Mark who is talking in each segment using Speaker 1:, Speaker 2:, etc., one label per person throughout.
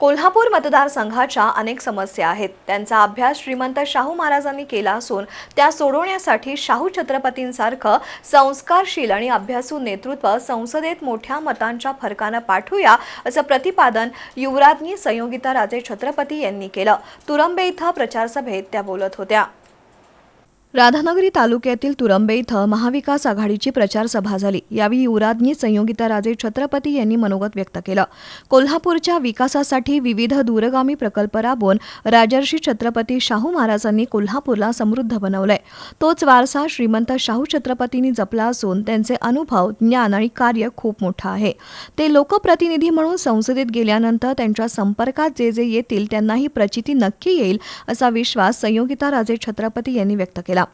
Speaker 1: कोल्हापूर मतदारसंघाच्या अनेक समस्या आहेत. त्यांचा अभ्यास श्रीमंत शाहू महाराजांनी केला असून त्या सोडवण्यासाठी शाहू छत्रपतींसारखं संस्कारशील आणि अभ्यासू नेतृत्व संसदेत मोठ्या मतांच्या फरकानं पाठवूया असं प्रतिपादन युवराज्ञी संयोगिता राजे छत्रपती यांनी केलं. तुरंबे इथं प्रचारसभेत त्या बोलत होत्या. राधानगरी तालुक्यातील तुरंबे इथं महाविकास आघाडीची प्रचार सभा झाली. यावेळी युवराज्ञी संयोगिता राजे छत्रपती यांनी मनोगत व्यक्त केलं. कोल्हापूरच्या विकासासाठी विविध दूरगामी प्रकल्प राबवून राजर्षी छत्रपती शाहू महाराजांनी कोल्हापूरला समृद्ध बनवलंय. तोच वारसा श्रीमंत शाहू छत्रपतींनी जपला असून त्यांचे अनुभव ज्ञान आणि कार्य खूप मोठं आहे. ते लोकप्रतिनिधी म्हणून संसदेत गेल्यानंतर त्यांच्या संपर्कात जे जे येतील त्यांनाही प्रचिती नक्की येईल असा विश्वास संयोगिता राजे छत्रपती यांनी व्यक्त केला.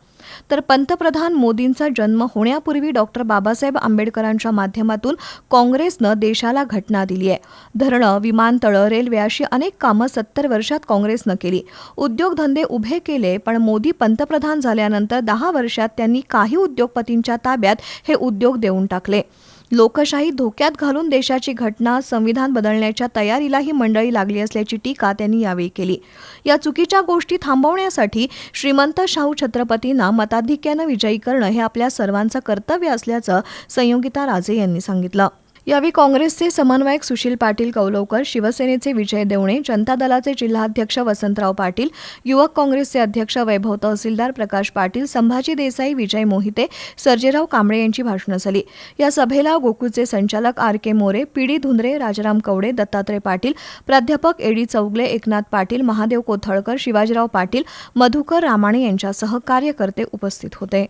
Speaker 1: तर पंतप्रधान मोदींचा जन्म होण्यापूर्वी डॉक्टर बाबासाहेब आंबेडकरांच्या माध्यमातून काँग्रेसनं देशाला घटना दिली आहे. धरणं विमानतळं रेल्वे अशी अनेक कामं सत्तर वर्षात काँग्रेसनं केली. उद्योगधंदे उभे केले पण मोदी पंतप्रधान झाल्यानंतर दहा वर्षात त्यांनी काही उद्योगपतींच्या ताब्यात हे उद्योग देऊन टाकले. लोकशाही धोक्यात घालून देशाची घटना संविधान बदलण्याच्या तयारीला ही मंडळी लागली असल्याची टीका त्यांनी यावेळी केली. या चुकीच्या गोष्टी थांबवण्यासाठी श्रीमंत शाहू छत्रपतींना मताधिक्यानं विजयी करणं हे आपल्या सर्वांचं कर्तव्य असल्याचं संयोगिता राजे यांनी सांगितलं. यावेळी काँग्रेसचे समन्वयक सुशील पाटील कौलवकर शिवसेनेचे विजय देवणे जनता दलाचे जिल्हाध्यक्ष वसंतराव पाटील युवक काँग्रेसचे अध्यक्ष वैभव तहसीलदार प्रकाश पाटील संभाजी देसाई विजय मोहिते सर्जेराव कांबळे यांची भाषणं झाली या सभेला गोकुळचे संचालक R K More P D Dhundre Rajaram Kawade Dattatray Patil प्राध्यापक एडी चौगले एकनाथ पाटील महादेव कोथळकर शिवाजीराव पाटील मधुकर रामाणे यांच्यासह कार्यकर्ते उपस्थित होते.